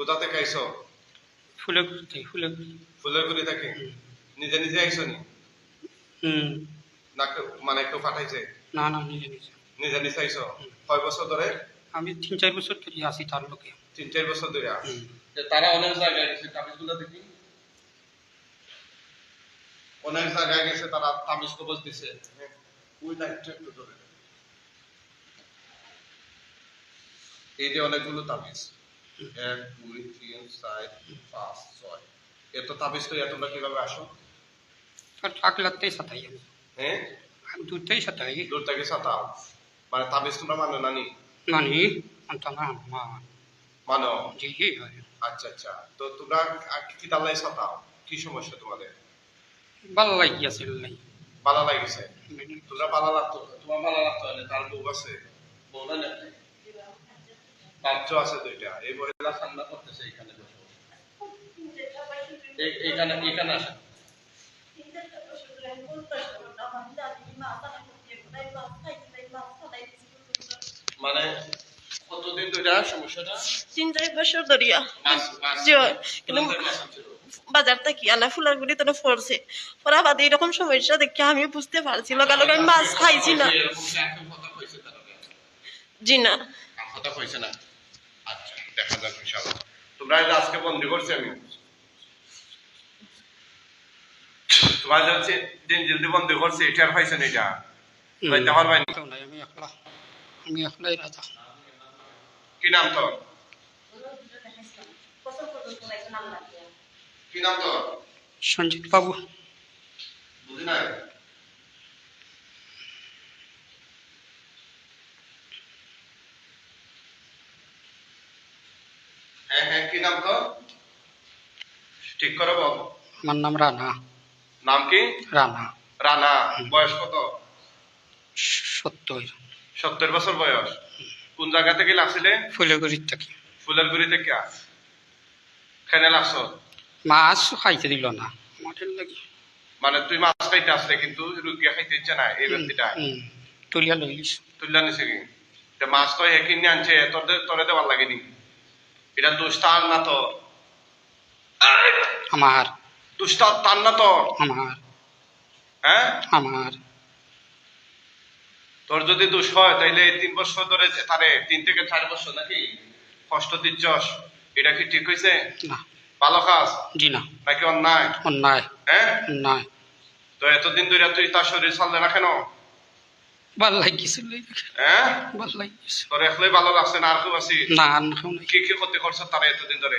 কোথা থেকে আইছো ফুলে ঘুরতে ফুলে ঘুরতে ফুলের থেকে নিজে নিজে আইছো নি? হুম। না মানে কেউ পাঠাইছে? না না নিজে নিজে। নিজে নিজে আইছো? কয় বছর ধরে? আমি তিন চার বছর ধরে আছি তার লোকে। তিন চার বছর ধরে? তারা অনেক জায়গায় গেছে তাবিজগুলো দেখি। অনেক জায়গায় গেছে তারা তাবিজ কবজ দিছে। ওই লাইটটা একটু ধরে। এই যে অনেকগুলো তাবিজ। এক দুই তিন চার পাঁচ ছয়। এত তাবিজ তো তোমরা কীভাবে আসো? লাগতেই সাতাই। হ্যাঁ আমি দূরতেই সাতাই। দূর থেকে সাতাও। মানে তাবিজ তোমরা মানো নানি আন্তানা মা। মানো? জি জি আচ্ছা আচ্ছা। তো তোমরা কি তাল্লাই সাতাও? কি সমস্যা তোমাদের? ভালো লাগিয়েছে ভালো লাগিছে তোমরা ভালো লাগতো তোমার ভালো লাগতো তার বউ আছে? বউ না নাকি? আছে দুইটা। এই মহিলা ঠান্ডা করতেছে এখানে বসে এইখানে এখানে আসে মানে কতদিন ধরে সমস্যাটা? তিন চার বছর ধরিয়া। কিন্তু? বাজার থেকে আলা ফুলার গুলি তো পড়ছে পড়া বাদে এরকম সমস্যা দেখে আমি বুঝতে পারছি। লগালগ আমি মাছ খাইছি না? জি না। কথা কইছে না। আচ্ছা দেখা যাক ইনশাআল্লাহ। তোমরা আজকে বন্দি করছি আমি। তোমার হচ্ছে দিন জলদি বন্দি করছি এটা আর পাইছে এটা? পাইতে পারবাই না। কেউ নাই আমি একলা আমি একলাই রাজা। কি নাম তোর? কি নাম তোর? সঞ্জিত বাবু। বুঝি হ্যাঁ হ্যাঁ কি নাম ঠিক করে আমার নাম রানা। নাম কি? রানা। রানা। বয়স কত? সত্যই সত্তর বছর বয়স। কোন জায়গা থেকে লাগছিলে? ফুলে ঘুরির থাকি ফুলের গুড়ি থেকে খেনে লাগছ? মাছ খাইতে দিল না। মাঠের লাগি। মানে তুই মাছ খাইতে আসলে কিন্তু রুগিয়া খাইতে ইচ্ছে নাই এই ব্যক্তিটা। তুলিয়া লইলিস। তুললা নিছে কি? মাছ তো হে কিনে আনছে তোর তোরে দেওয়ার লাগেনি। এটা দুষ্টার না তো আমার। দুষ্টার তার না তো আমার। হ্যাঁ? আমার। তোর যদি দোষ হয় তাইলে এই তিন বছর ধরে তারে তিন থেকে চার বছর নাকি কষ্ট দিচ্ছস এটা কি ঠিক হয়েছে না। ভালো কাজ? জি না। নাকি অন্যায়? অন্যায়। হ্যাঁ? অন্যায়। তো এতদিন ধরে তুই তার শরীর চাললে না? কেন ভালো লাগিছিল। ভালো লাগিছে তোর একলাই ভালো লাগছে না আর কেউ আছি? না আর কেউ নাই। কি কি ক্ষতি করছ তারা এতদিন ধরে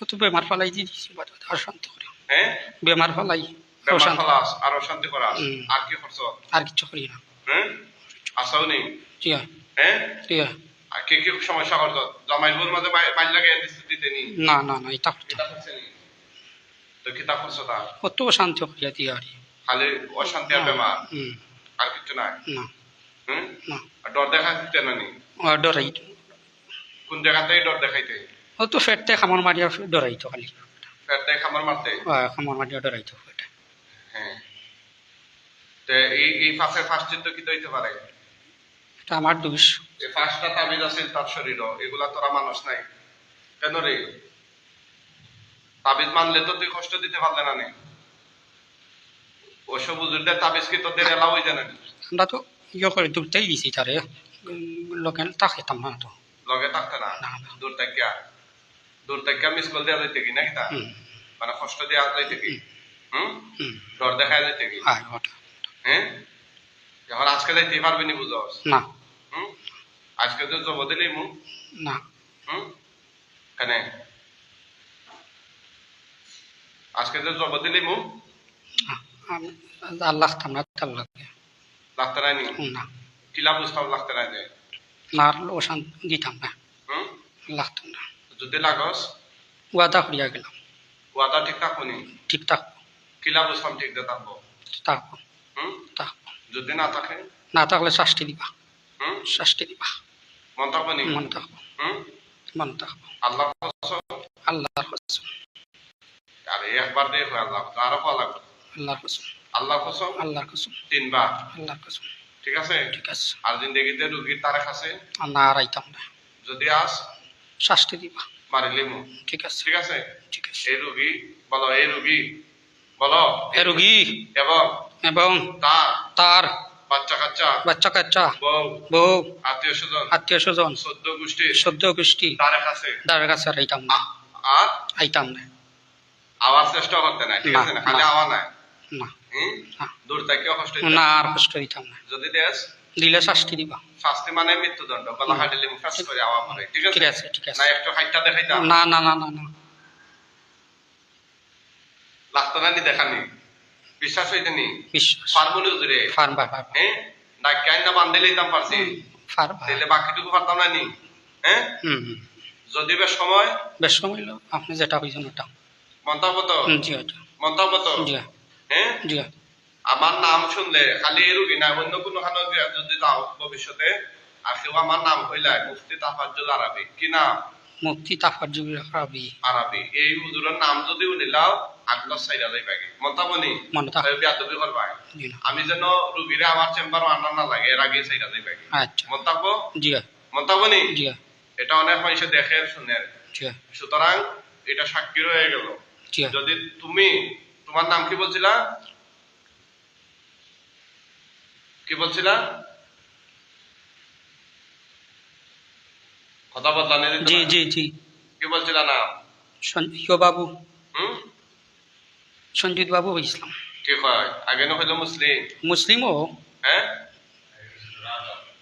তো বেমার ফালাই দিয়ে দিছি বাড়ি অশান্ত করে হ্যাঁ বেমার ফালাই বেমার অশান্ত। ফালাস আর অশান্তি। আর কি করছ আর কিছু করি না। হ্যাঁ আসাও নেই জি হয় হ্যাঁ জি হয় আর কি কি সমস্যা মাঝে বাইর লাগে দিতে নি? না না না এটা করতে কিতা করছে নি? তো কিতা করছ তার কত শান্তি করিয়া দিয়ে আর খালি অশান্তি আর বেমার হুম আর কিছু নাই? না। হুম? ডর দেখা দিতে না? নি ডরাই। কোন জায়গাতে ডর দেখাইতে? ও তো ফেটতে খামর মারিয়া ডরাইতো খালি। ফেরতে খামার মারতে? ও খামর মারিয়া ডরাইতো ফেটে হ্যাঁ। তে এই এই ফাঁসের ফাঁস চিত্র কি হইতে পারে? এটা আমার দোষ। এই ফাঁসটা তাবিজ আছে তার শরীরও। এগুলা তোরা মানুষ নাই। কেন রে? তাবিজ মানলে তো তুই কষ্ট দিতে পারলে না নে। ওসব বুজুর্গদের তাবিজ কি তোদের এলাও হয়ে জানে আমরা তো ইয়ে করে দূরতেই দিছি তারে লোকে তাকেতাম না তো লগে থাকতে না। দূর থাকিয়া দূর থাকিয়া মিস কল দেওয়া যাইতে কি নাকি তা মানে কষ্ট দেওয়া যাইতে কি হুম ডর দেখা যাইতে কি হয় এখন আজকে যাইতে পারবি নি বুঝস না হুম আজকে তো জব দিলি মু না হুম কেন আজকে তো জব দিলি মু না, আমি আর লাগতাম না? তার লাগে লাগতে নাই নি। না কিলা বুঝতাম লাগতে নাই যে না আর ওসান দিতাম না। লাগতাম না। যদি লাগস? ওয়াদা করিয়া গেলাম। ওয়াদা ঠিক থাকব নি? ঠিক থাকব। কিলা বুঝতাম ঠিক দিয়ে থাকব। থাকব থাকব। যদি না থাকে না থাকলে শাস্তি দিবা। শাস্তি দিবা। মন থাকব নি? মন থাকব। মন থাকব। আল্লাহ। আল্লাহর কসম। আরে একবার হয় আল্লাহ। আরও লাগবে। আল্লাহর আল্লাহ কসম? আল্লাহর কসম। তিনবার। আল্লাহর কসম। ঠিক আছে? ঠিক আছে। আর জিন্দগিতে রুগীর তারেক আছে? না আর আইতাম না। যদি আস শাস্তি দিবা। মারিলিমু ঠিক আছে। ঠিক আছে? ঠিক আছে। এই রোগী বলো এই রোগী বলো। এ রোগী। এবং এবং তার তার বাচ্চা কাচ্চা বাচ্চা কাচ্চা বউ বউ আত্মীয় স্বজন আত্মীয় স্বজন সদ্য গোষ্ঠীর সদ্য গোষ্ঠী তার কাছে তার কাছে আর আইতাম না। আর? আইতাম না। আওয়ার চেষ্টা করতে নাই ঠিক আছে? না খালি না। আওয়া নাই? না। দূর থেকেও কষ্ট না আর কষ্ট দিতাম না। যদি দেশ দিলে শাস্তি দিবা। শাস্তি মানে মৃত্যুদণ্ড। গলা হাঁটিলে ফাঁস করে আওয়া পরে। ঠিক আছে? ঠিক আছে ঠিক আছে। না একটু হাইটটা দেখাইতাম। না না না না না। লাগতো না নি দেখানি। বিশ্বাস হইতে নি? বিশ্বাস। ফার্মুলি উজরে ফার বা ফার। হ্যাঁ? ডাক্তার না বান্ধে লইতাম পারছি ফার তাহলে বাকিটুকু পারতাম না নি হ্যাঁ? হুম। হুম যদি বেশ সময় বেশ সময় লো আপনি যেটা ওটা। মন্তব্য তো জি ওটা মন্তব্য তো জি হ্যাঁ? আমার নাম শুনলে খালি রুগী না অন্য কোনো খানো যদি যাও ভবিষ্যতে আর কেউ আমার নাম কইলাই মুফতি তাফাজ্জুল আরবি। কি নাম? জুবি খাবি আরবি। এই হুজুরের নাম যদি আগলা সাইডা মতাবনি বিয়াদবি করবা। আমি যেন রুগীরে আমার চেম্বার আনার না লাগে এর আগে সাইডা আচ্ছা। মতাব জি। মতাবনি জি। এটা অনেক মানুষ দেখে শুনে সুতরাং এটা সাক্ষী রয়ে গেল। যদি তুমি তোমার নাম কি বলছিলা? কি বলছিলা? কথা দিতে জি জি জি। কি বলছিলা না সঞ্জয় বাবু হুম? সঞ্জিত বাবু ইসলাম কি কয়? আগে না হইল মুসলিম? মুসলিমও? হ্যাঁ?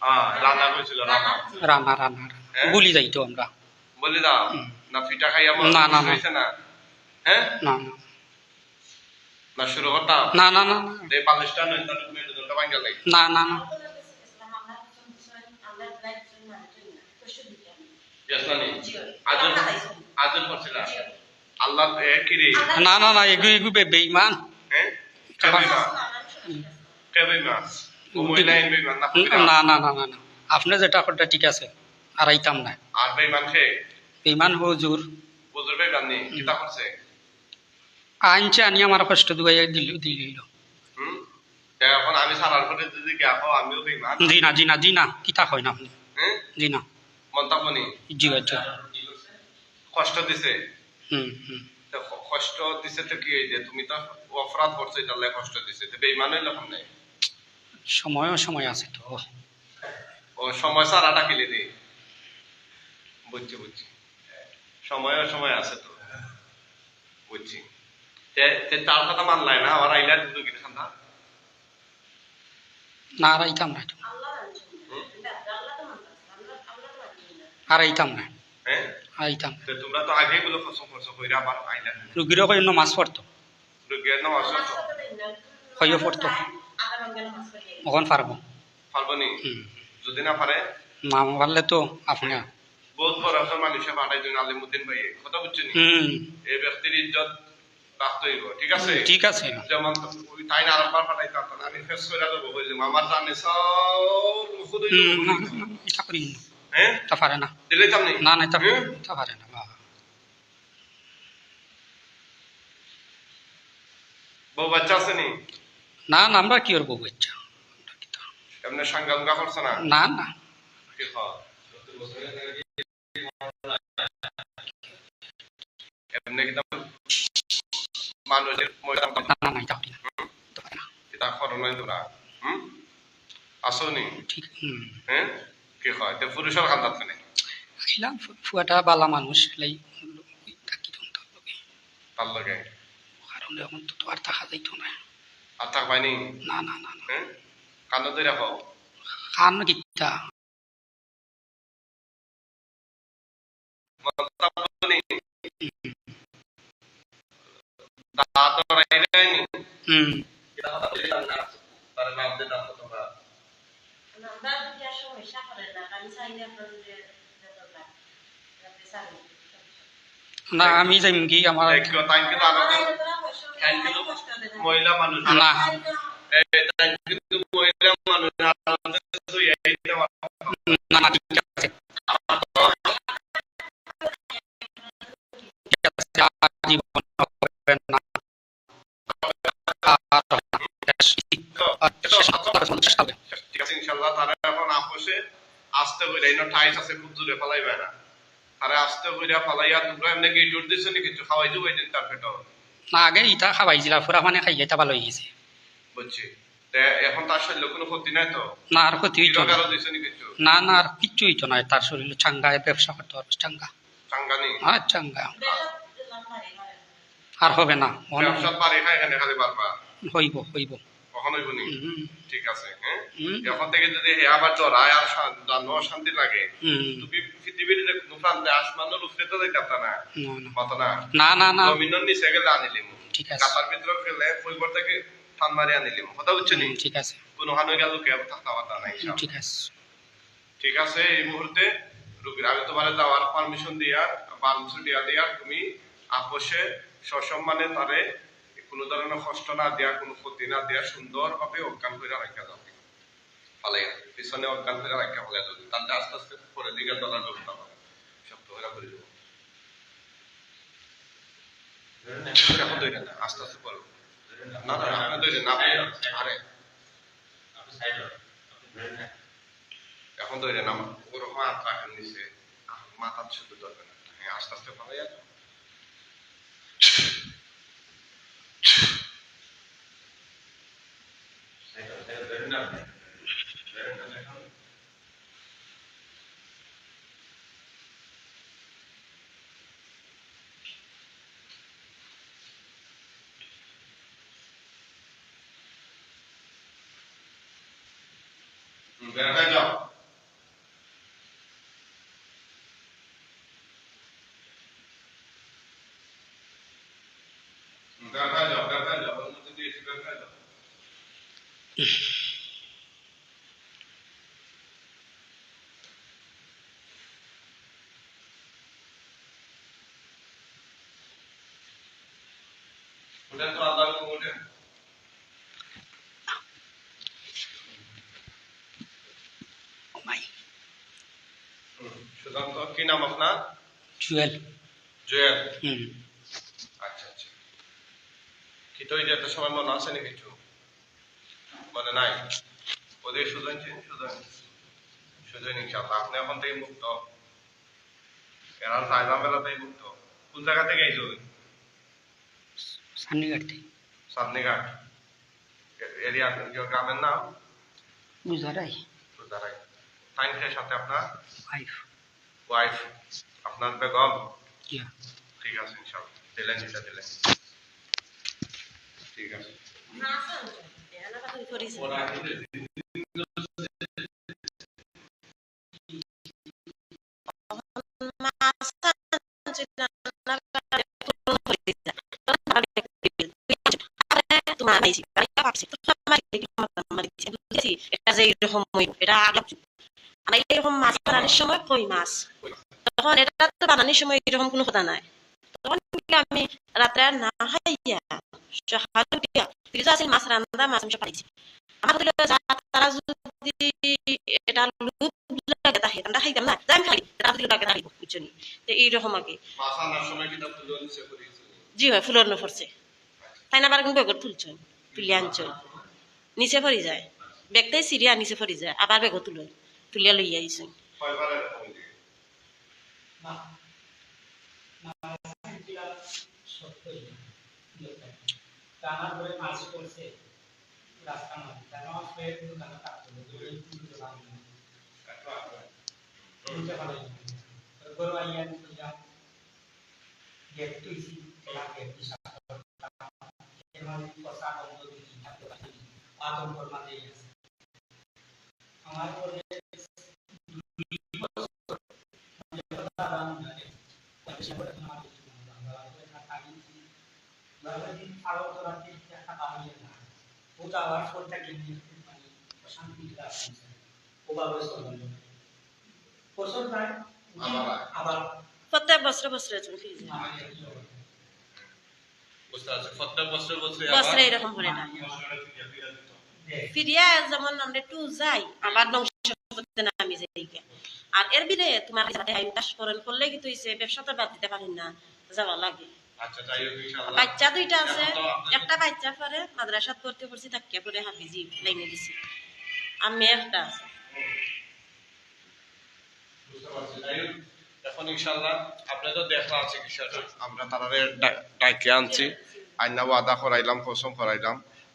হ্যাঁ করেছিল রান্না রানা রানা হ্যাঁ? বলি যাইতো আমরা। বলি দাও। না ফিটা খাইয়া না, না, না। হয়েছে না? হ্যাঁ? না না। না শুরু করতাম। না না না। না এই পালিশটা নয় তাহলে তুমি দুটো লাগে। না না না। ইয়াসমানি আজন আজন করছিলা আল্লাহ না? না না এগু এগু বে বেইমান হ্যাঁ কে বেইমান কে বেইমান ও মহিলা ইন বেইমান না না না না না না। আপনি যেটা করতে ঠিক আছে আর আইতাম না আর খে বেইমান হুজুর। বুজুর বেইমান নি? কিতা করছে? আনছে আনি আমার কষ্ট দুয়াই দিল দিল হুম? এখন আমি সারার পরে যদি গিয়া আমিও বেইমান জি না জি না জি না কিতা কয় না আপনি? জি না মন্তব্য জি জি কষ্ট দিছে? হুম হুম। কষ্ট দিছে তো কি হইছে? তুমি তো অপরাধ করছ এটা লাই কষ্ট দিছে। তো বেইমান হইল কেমনে সময় সময় আছে তো। ও সময় সারা ডাকিলে দি? বুঝছি বুঝছি। সময় সময় আছে তো। বুঝছি। তার কথা মানলাই না আমার আইলা দুটো কিনে খান্দা না? আর আইতাম না। আর আইতাম না। আইতাম তোমরা তো আগে গুলো খসম খসম কইরা আবার আইলা রুগীরও কই মাছ পড়তো। রুগিয়ার নাম আসো তো কইও পড়তো কখন পারব পারব নি? যদি না পারে না পারলে তো আপনি বহুত বড় মানুষে পাঠাই দিন আলিমুদ্দিন ভাইয়ে কথা বুঝছেন? এই ব্যক্তির ইজ্জত ঠিক আছে? ঠিক আছে। যেমন তাই না আমি ফেস করে দেবো জানে সব হ্যাঁ তা পারে দিলে? পারে বউ বাচ্চা আছে নি? না না আমরা কি বাচ্চা? আমরা কি তা- এমনি করছে না? না না। এমনি কিন্তু মানুষের এটা করি নাই তোরা হুম? আসো নি? ঠিক হুম। হ্যাঁ কি হয় তে পুরুষের কান্দাত কেনে আইলাম ফুয়াটা বালা মানুষ লাই থাকি তো তার লগে। তার লগে? কারণ এখন তো আর থাকা যাইতো না আর থাক পাইনি? না না না হ্যাঁ কান্দ ধরে রাখো খান কিতা? দাঁত রাই তোমরা না আমি যাইম কি আমার মহিলা মানুষ না মহিলা মানুষ আছে খুব ফেলাইবে না। আরে আস্তে কইরা ফালাইয়া তোমরা এমনি দিছো নি কিছু খাওয়াই দিন তার না আগে ইটা মানে ভালো হয়ে বুঝছি। এখন তার শরীরে কোনো ক্ষতি নাই তো? না আর ক্ষতি হইতো না। নি আর কিচ্ছু হইতো না। তার শরীরে চাঙ্গায় ব্যবসা করতে পারবে চাঙ্গা। চাঙ্গানি আর চাঙ্গা। আর হবে না হইব হইব। কখন হইব নি ঠিক আছে হ্যাঁ? এখন থেকে যদি হে আবার আর শান্তি লাগে তুমি পৃথিবীর যে কোনো প্রান্তে আসমানের উপরে তো না। না, না। মত না? না না না। জমিনের নিচে গেলে আনিলিম। ঠিক আছে। কাতার ভিতরে কইবর থেকে টান মারি আনিলিম। কথা বুঝছ নি? ঠিক আছে। কোনো হানো গেল কে থাকতে পারতা নাই ঠিক আছে। ঠিক আছে এই মুহূর্তে রুগীর আমি তোমার যাওয়ার পারমিশন দিয়া পারমিশন দিয়া দিয়া তুমি আপোষে সসম্মানে তারে কোনো ধরনের কষ্ট না দেয়া, কোনো ক্ষতি না দেয়া সুন্দর ভাবে অজ্ঞান করে রাখা যাবে। ফলে পিছনে অজ্ঞান করে রাখা ফলে যাবে তাহলে আস্তে আস্তে পরে দিকে দলা করতে হবে। শক্ত করে করে দেবো আস্তে আস্তে করো। না না এখন মাথা শুধু ধরবে না হ্যাঁ আস্তে আস্তে ভালো যাবে। বেড়াতে যাও বেড়াতে যাও বেড়াতে যাও ওর মধ্যে দিয়েছি বেড়াতে যাও উঠেন তো আল্লাহ উঠেন ও মাই সুধান্ত কি নাম আপনার? জুয়েল। জুয়েল। হুম। আচ্ছা আচ্ছা। কি তো যে একটা সময় মনে আছে না কিছু? মনে নাই? ওদের সুধান সুধান সুধান ইনশাল্লাহ আপনি এখন থেকে মুক্ত? এরা সাইলাম বেলাতেই মুক্ত। কোন জায়গা থেকে আইছো সান্নিঘাট থেকে। সাতনিঘাট এরিয়া গ্রামের নাম? গুজারাই সুধারাই টাইম খেয়ে সাথে আপনার? ওয়াইফ ওয়াইফ আপনার বেগম? ঠিক আছে ইনশাল্লাহ। দিলেন দিলে দিলেন। ঠিক আছে। ওরা আসলে সময় কই মাছ? তখন এটা তো বানানোর সময় এরকম কোনো কথা নাই। তখন আমি রাত্রে না খাইয়া সকালে উঠিয়া ফ্রিজ আছে মাছ রান্দা মাছ আমি পাইছি। আমার দিলে তারা যদি এটা লুপ লাগে তাহে আমরা খাইতাম না আমি খাই দিলে লাগে তো এইরকম আগে মাছ জি হয় ফুলের ন পড়ছে। তাই না আবার কিন্তু বেগত তুলছন তুলি আনছন নিচে পড়ি যায়। বেগটাই সিরিয়া নিচে পড়ি যায় আবার বেগত তুলো। তুলিয়া লইয়া আইছন আমার প্রত্যেক বছরে বছরে বছর ফিরিয়া যেমন আমরা টু যাই আবার ধ্বংস করতে যাই। আর এর বিরে তোমার পাস করেন করলে কিন্তু হইছে ব্যবসা বাদ দিতে পারি না যাওয়া লাগে। আচ্ছা বাচ্চা দুইটা আছে একটা বাচ্চা পরে মাদ্রাসাত পড়তে পড়ছি তাকিয়া পরে হাফিজি লাইনে দিছি। আর মেয়ে একটা আছে। পারছি এখন ইনশাল্লাহ চিকিৎসাটা। আমরা তারারে ডা- ডাইকে আনছি। আইনা ওয়াদা করাইলাম কসম করাইলাম।